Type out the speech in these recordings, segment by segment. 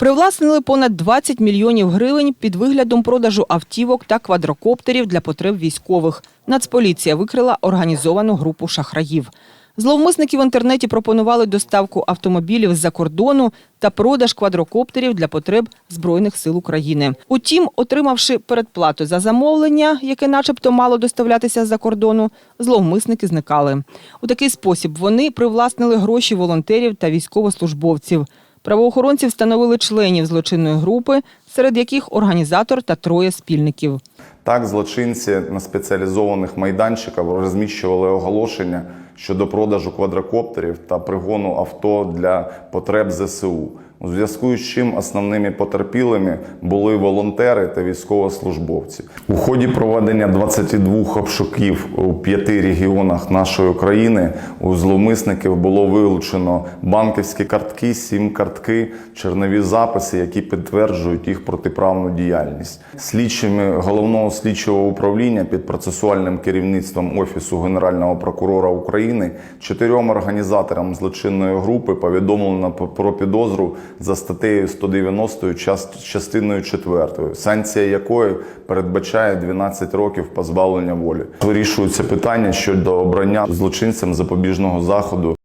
Привласнили понад 20 мільйонів гривень під виглядом продажу автівок та квадрокоптерів для потреб військових. Нацполіція викрила організовану групу шахраїв. Зловмисники в інтернеті пропонували доставку автомобілів з-за кордону та продаж квадрокоптерів для потреб Збройних сил України. Утім, отримавши передплату за замовлення, яке начебто мало доставлятися з-за кордону, зловмисники зникали. У такий спосіб вони привласнили гроші волонтерів та військовослужбовців. Правоохоронці встановили членів злочинної групи, серед яких організатор та троє спільників. Так, злочинці на спеціалізованих майданчиках розміщували оголошення щодо продажу квадрокоптерів та пригону авто для потреб ЗСУ. У зв'язку з чим основними потерпілими були волонтери та військовослужбовці. У ході проведення 22 обшуків у п'яти регіонах нашої країни у зловмисників було вилучено банківські картки, сім картки, чернові записи, які підтверджують їх протиправну діяльність. Слідчими головного слідчого управління під процесуальним керівництвом Офісу Генерального прокурора України чотирьом організаторам злочинної групи повідомлено про підозру за статтею 190 час- частиною 4, санкція якої передбачає 12 років позбавлення волі. Вирішується питання щодо обрання злочинцям запобіжного заходу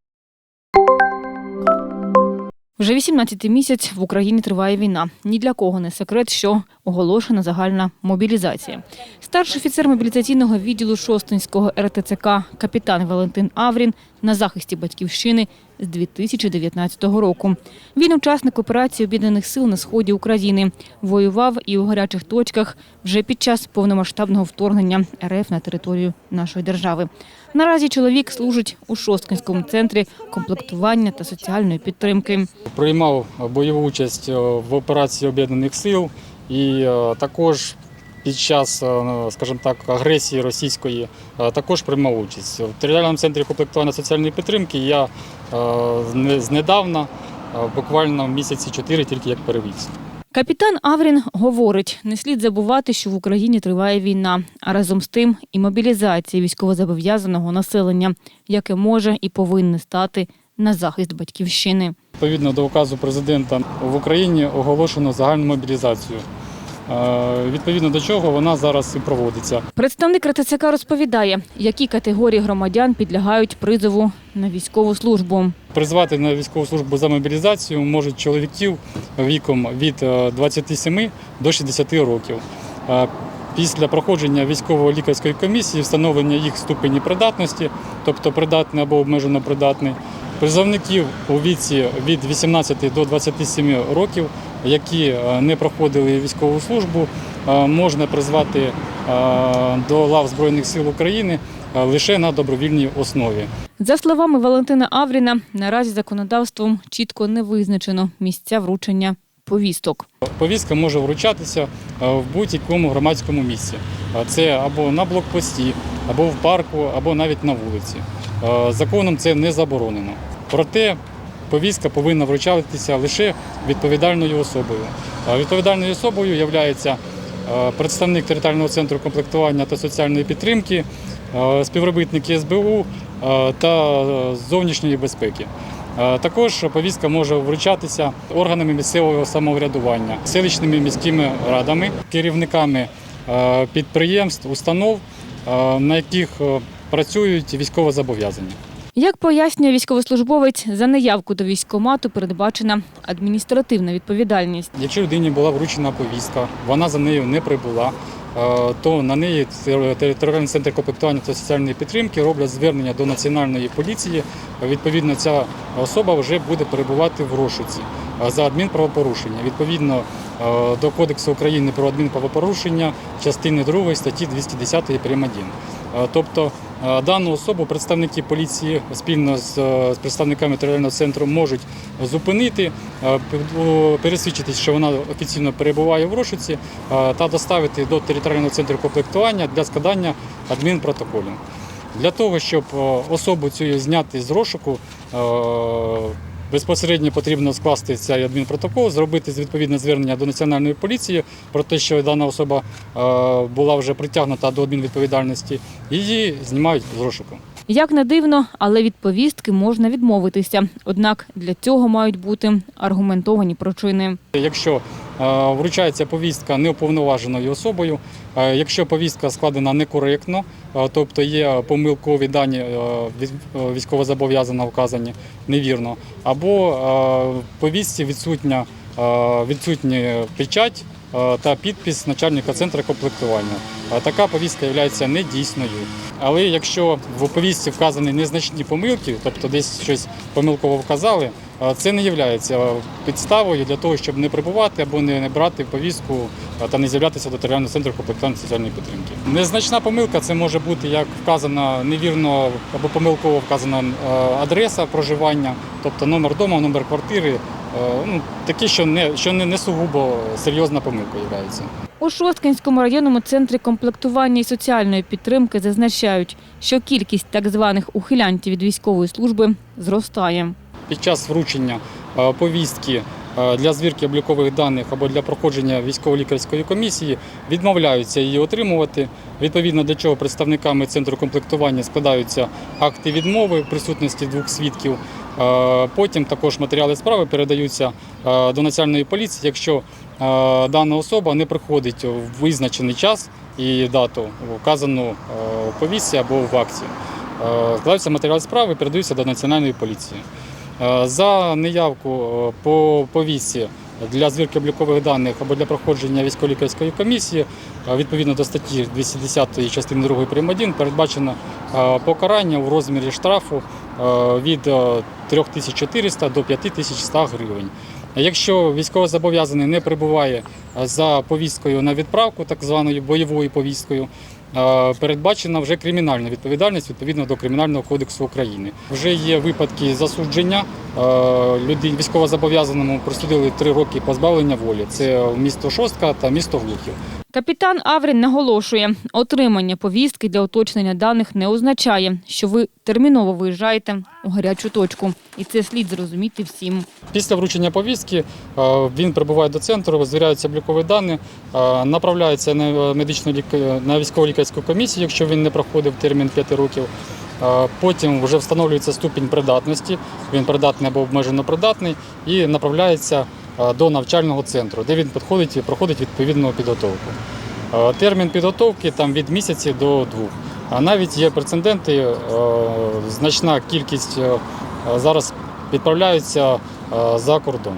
Вже 18-й місяць в Україні триває війна. Ні для кого не секрет, що оголошена загальна мобілізація. Старший офіцер мобілізаційного відділу Шостинського РТЦК капітан Валентин Аврін на захисті батьківщини з 2019 року. Він учасник операції Об'єднаних сил на сході України. Воював і у гарячих точках вже під час повномасштабного вторгнення РФ на територію нашої держави. Наразі чоловік служить у Шосткинському центрі комплектування та соціальної підтримки. Приймав бойову участь е, в операції Об'єднаних сил і е, також під час, е, скажімо так, агресії російської також приймав участь. В територіальному центрі комплектування соціальної підтримки я не- знедавна, буквально місяці чотири тільки як перевівся. Капітан Аврін говорить, не слід забувати, що в Україні триває війна, а разом з тим і мобілізація військовозобов'язаного населення, яке може і повинне стати на захист батьківщини. Відповідно до указу президента в Україні оголошено загальну мобілізацію. Е, Відповідно до чого вона зараз і проводиться. Представник РТЦК розповідає, які категорії громадян підлягають призову на військову службу. Призвати на військову службу за мобілізацію можуть чоловіків віком від е, 27 до 60 років. Е, Після проходження військово-лікарської комісії, встановлення їх ступені придатності, тобто придатний або обмежено придатний, призовників у віці від 18 до 27 років, які е, не проходили військову службу, е, можна призвати е, до лав Збройних сил України лише на добровільній основі. За словами Валентина Авріна, наразі законодавством чітко не визначено місця вручення повісток. Повістка може вручатися в будь-якому громадському місці. Це або на блокпості, або в парку, або навіть на вулиці. Е, Законом це не заборонено. Проте повістка повинна вручатися лише відповідальною особою. Е, Відповідальною особою є представник територіального центру комплектування та соціальної підтримки, е, співробітники СБУ е, та е, зовнішньої безпеки. Е, Також повістка може вручатися органами місцевого самоврядування, селищними міськими радами, керівниками е, підприємств, установ, е, на яких е, працюють військовозобов'язані. Як пояснює військовослужбовець, за неявку до військкомату передбачена адміністративна відповідальність. Якщо людині була вручена повістка, вона за нею не прибула, е, то на неї територіальний центр комплектування та соціальної підтримки роблять звернення до національної поліції. Відповідно, ця особа вже буде перебувати в розшуці за адмінправопорушення. Відповідно е, до Кодексу України про адмінправопорушення частини 2 статті 210 прим. 1. Е, Тобто е, дану особу представники поліції спільно з е, представниками територіального центру можуть зупинити, е, пересвідчитись, що вона офіційно перебуває в розшуці, е, та доставити до територіального центру комплектування для складання адмінпротоколів. Для того, щоб е, особу цю зняти з розшуку, е, безпосередньо потрібно скласти цей адмінпротокол, зробити відповідне звернення до національної поліції про те, що дана особа е, була вже притягнута до адмінвідповідальності, і її знімають з розшуку. Як не дивно, але від повістки можна відмовитися. Однак для цього мають бути аргументовані причини. Якщо е, вручається повістка неуповноваженою особою, е, якщо повістка складена некоректно, е, тобто є помилкові дані військовозобов'язаного вказані невірно, або повістці відсутня, відсутня печать та підпис начальника центру комплектування. Е, Така повістка є недійсною. Але якщо в повістці вказані незначні помилки, тобто десь щось помилково вказали, е, це не є підставою для того, щоб не прибувати або не брати повістку е, та не з'являтися до територіального центру комплектування соціальної підтримки. Незначна помилка це може бути як вказана невірно або помилково вказана е, адреса проживання, тобто номер дому, номер квартири. Е, Ну, такі, що не що не, не сугубо серйозна помилка являється. У Шосткинському районному центрі комплектування і соціальної підтримки зазначають, що кількість так званих ухилянтів від військової служби зростає. Під час вручення е, повістки для звірки облікових даних або для проходження військово-лікарської комісії відмовляються її отримувати. Відповідно до чого представниками центру комплектування складаються акти відмови в присутності двох свідків. Е, Потім також матеріали справи передаються е, до національної поліції, якщо е, дана особа не приходить в визначений час і дату вказану е, в повістці або в акті. Е, Складаються матеріали справи передаються до національної поліції. Е, За неявку е, по повістці для звірки облікових даних або для проходження військово-лікарської комісії е, відповідно до статті 210 частини 2 прим. 1 передбачено покарання у розмірі штрафу від е, 3400 до 5100 гривень. Якщо військовозобов'язаний не прибуває за повісткою на відправку, так званою бойовою повісткою, передбачена вже кримінальна відповідальність відповідно до Кримінального кодексу України. Вже є випадки засудження. людей військовозобов'язаному присудили три роки позбавлення волі. Це місто Шостка та місто Глухів. Капітан Аврін наголошує, отримання повістки для уточнення даних не означає, що ви терміново виїжджаєте у гарячу точку. І це слід зрозуміти всім. Після вручення повістки е, він прибуває до центру, звіряються облікові дані, е, направляється на медичну лік- на військово-лікарську комісію, якщо він не проходив термін 5 років. Е, Потім вже встановлюється ступінь придатності, він придатний або обмежено придатний, і направляється е, до навчального центру, де він підходить і проходить відповідну підготовку. Е, Термін підготовки там від місяці до двох. А навіть є прецеденти, е, значна кількість е, зараз відправляються е, за кордон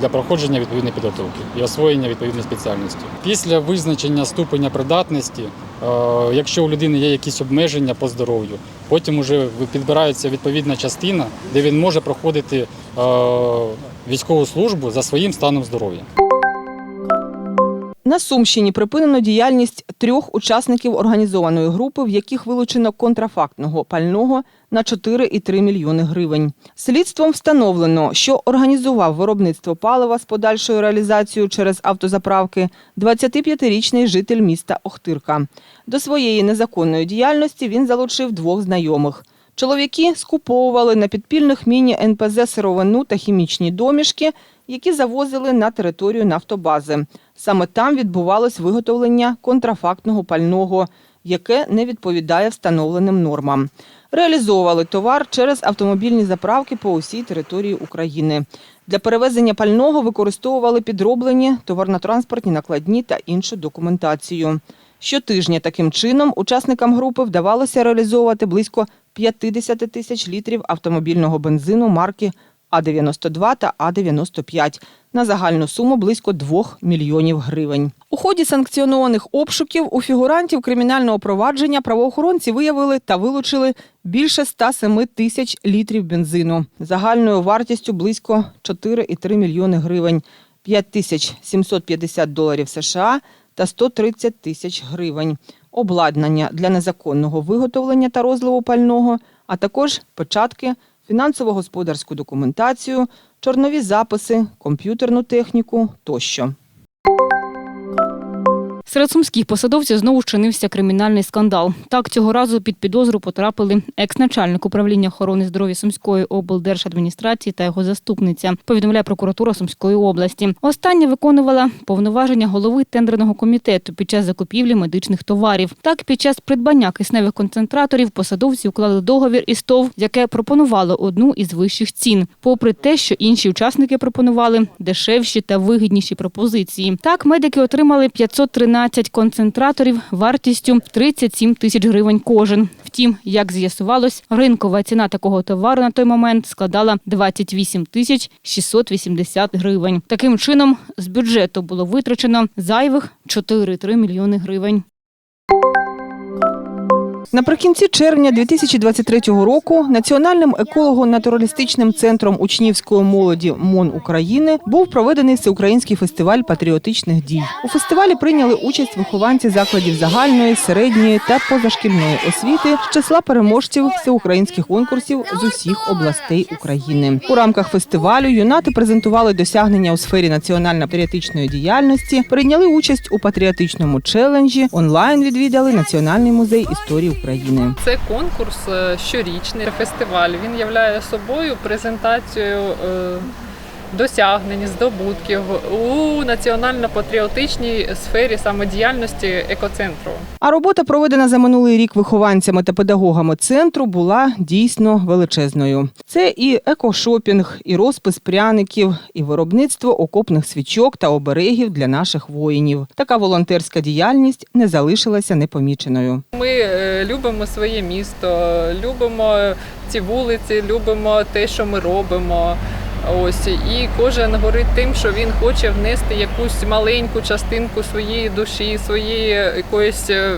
для проходження відповідної підготовки і освоєння відповідної спеціальності. Після визначення ступеня придатності, е, якщо у людини є якісь обмеження по здоров'ю, потім вже підбирається відповідна частина, де він може проходити е, військову службу за своїм станом здоров'я. На Сумщині припинено діяльність трьох учасників організованої групи, в яких вилучено контрафактного пального на 4,3 мільйони гривень. Слідством встановлено, що організував виробництво палива з подальшою реалізацією через автозаправки 25-річний житель міста Охтирка. До своєї незаконної діяльності він залучив двох знайомих. Чоловіки скуповували на підпільних міні НПЗ сировину та хімічні домішки, які завозили на територію нафтобази. Саме там відбувалось виготовлення контрафактного пального, яке не відповідає встановленим нормам. Реалізовували товар через автомобільні заправки по усій території України. Для перевезення пального використовували підроблені товарно-транспортні накладні та іншу документацію. Щотижня таким чином учасникам групи вдавалося реалізовувати близько 50 тисяч літрів автомобільного бензину марки А-92 та А-95 на загальну суму близько 2 мільйонів гривень. У ході санкціонованих обшуків у фігурантів кримінального провадження правоохоронці виявили та вилучили більше 107 тисяч літрів бензину загальною вартістю близько 4,3 мільйони гривень, 5 тисяч 750 доларів США та 130 тисяч гривень, обладнання для незаконного виготовлення та розливу пального, а також печатки, фінансово-господарську документацію, чорнові записи, комп'ютерну техніку тощо. Серед сумських посадовців знову чинився кримінальний скандал. Так, цього разу під підозру потрапили екс-начальник управління охорони здоров'я Сумської облдержадміністрації та його заступниця, повідомляє прокуратура Сумської області. Остання виконувала повноваження голови тендерного комітету під час закупівлі медичних товарів. Так, під час придбання кисневих концентраторів посадовці уклали договір із ТОВ, яке пропонувало одну із вищих цін, попри те, що інші учасники пропонували дешевші та вигідніші пропозиції. Так, медики отримали 513 концентраторів вартістю 37 тисяч гривень кожен. Втім, як з'ясувалось, ринкова ціна такого товару на той момент складала 28 тисяч 680 гривень. Таким чином, з бюджету було витрачено зайвих 4,3 мільйони гривень. Наприкінці червня 2023 року Національним еколого-натуралістичним центром учнівської молоді МОН України був проведений всеукраїнський фестиваль патріотичних дій. У фестивалі прийняли участь вихованці закладів загальної, середньої та позашкільної освіти з числа переможців всеукраїнських конкурсів з усіх областей України. У рамках фестивалю юнати презентували досягнення у сфері національно-патріотичної діяльності, прийняли участь у патріотичному челенджі, онлайн відвідали Національний музей історії України. Це конкурс е, щорічний фестиваль. Він являє собою презентацію е, досягнень, здобутків у національно-патріотичній сфері самодіяльності екоцентру. А робота, проведена за минулий рік вихованцями та педагогами центру, була дійсно величезною. Це і екошопінг, і розпис пряників, і виробництво окопних свічок та оберегів для наших воїнів. Така волонтерська діяльність не залишилася непоміченою. Ми е, любимо своє місто, любимо ці вулиці, любимо те, що ми робимо. Ось і кожен говорить тим, що він хоче внести якусь маленьку частинку своєї душі, своєї якоїсь е,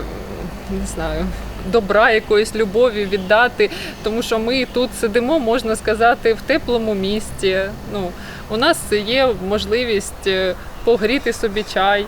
не знаю. Добра, якоїсь любові віддати, тому що ми тут сидимо, можна сказати, в теплому місті. Ну, у нас є можливість е, погріти собі чай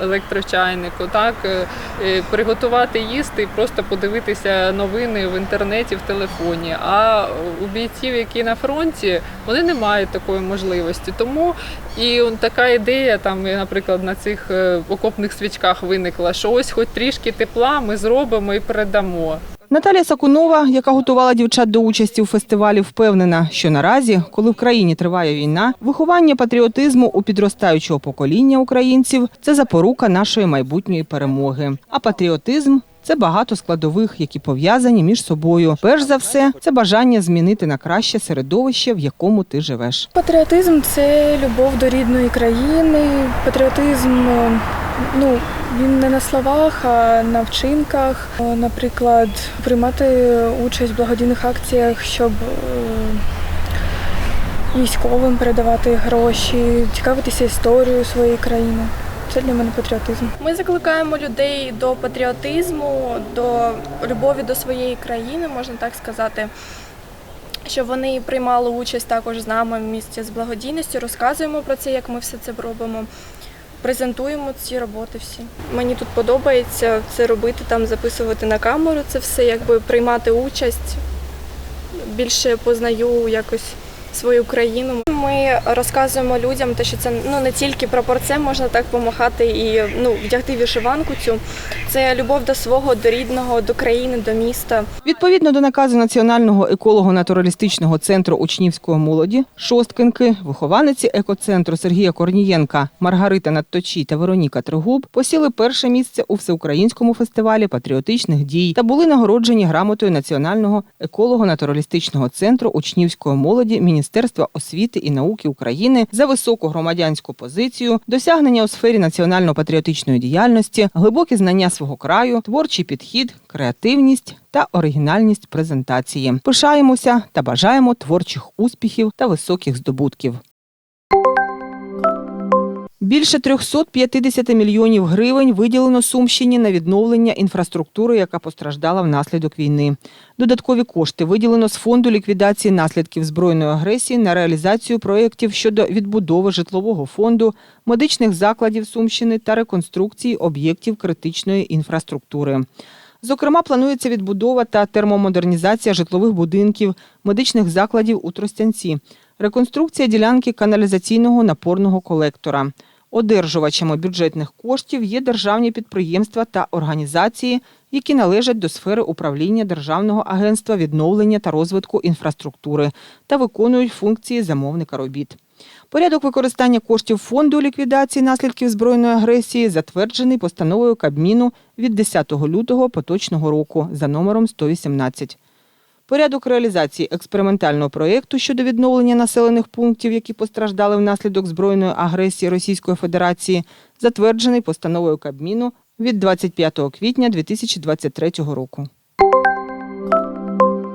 електрочайнику, так е, е, приготувати їсти і просто подивитися новини в інтернеті, в телефоні. А у бійців, які на фронті, вони не мають такої можливості. Тому і така ідея, там, наприклад, на цих е, окопних свічках виникла, що ось хоч трішки тепла ми зробимо і передамо. Наталія Сакунова, яка готувала дівчат до участі у фестивалі, впевнена, що наразі, коли в країні триває війна, виховання патріотизму у підростаючого покоління українців це запорука нашої майбутньої перемоги. А патріотизм це багато складових, які пов'язані між собою. Перш за все, це бажання змінити на краще середовище, в якому ти живеш. Патріотизм це любов до рідної країни. Патріотизм е, ну, він не на словах, а на вчинках. Е, Наприклад, приймати участь в благодійних акціях, щоб е, військовим передавати гроші, цікавитися історією своєї країни. Це для мене патріотизм. Ми закликаємо людей до патріотизму, до любові до своєї країни, можна так сказати. Щоб вони приймали участь також з нами в місті з благодійністю, розказуємо про це, як ми все це робимо, презентуємо ці роботи всі. Мені тут подобається це робити, там записувати на камеру це все, якби приймати участь. Більше познаю якось свою країну. Ми розказуємо людям, те, що це ну не тільки про порце можна так помахати і ну вдягти вишиванку цю. Це любов до свого, до рідного, до країни, до міста. Відповідно до наказу Національного еколого-натуралістичного центру учнівської молоді, шосткинки, вихованиці екоцентру Сергія Корнієнка, Маргарита Надточій та Вероніка Тригуб посіли перше місце у всеукраїнському фестивалі патріотичних дій та були нагороджені грамотою Національного еколого-натуралістичного центру учнівської молоді Міністерства освіти і науки України за високу громадянську позицію, досягнення у сфері національно-патріотичної діяльності, глибокі знання свого краю, творчий підхід, креативність та оригінальність презентації. Пишаємося та бажаємо творчих успіхів та високих здобутків. Більше 350 мільйонів гривень виділено Сумщині на відновлення інфраструктури, яка постраждала внаслідок війни. Додаткові кошти виділено з фонду ліквідації наслідків збройної агресії на реалізацію проєктів щодо відбудови житлового фонду, медичних закладів Сумщини та реконструкції об'єктів критичної інфраструктури. Зокрема, планується відбудова та термомодернізація житлових будинків, медичних закладів у Тростянці, реконструкція ділянки каналізаційного напорного колектора, Одержувачами бюджетних коштів є державні підприємства та організації, які належать до сфери управління Державного агентства відновлення та розвитку інфраструктури та виконують функції замовника робіт. Порядок використання коштів фонду ліквідації наслідків збройної агресії затверджений постановою Кабміну від 10 лютого поточного року за номером 118. Порядок реалізації експериментального проєкту щодо відновлення населених пунктів, які постраждали внаслідок збройної агресії Російської Федерації, затверджений постановою Кабміну від 25 квітня 2023 року.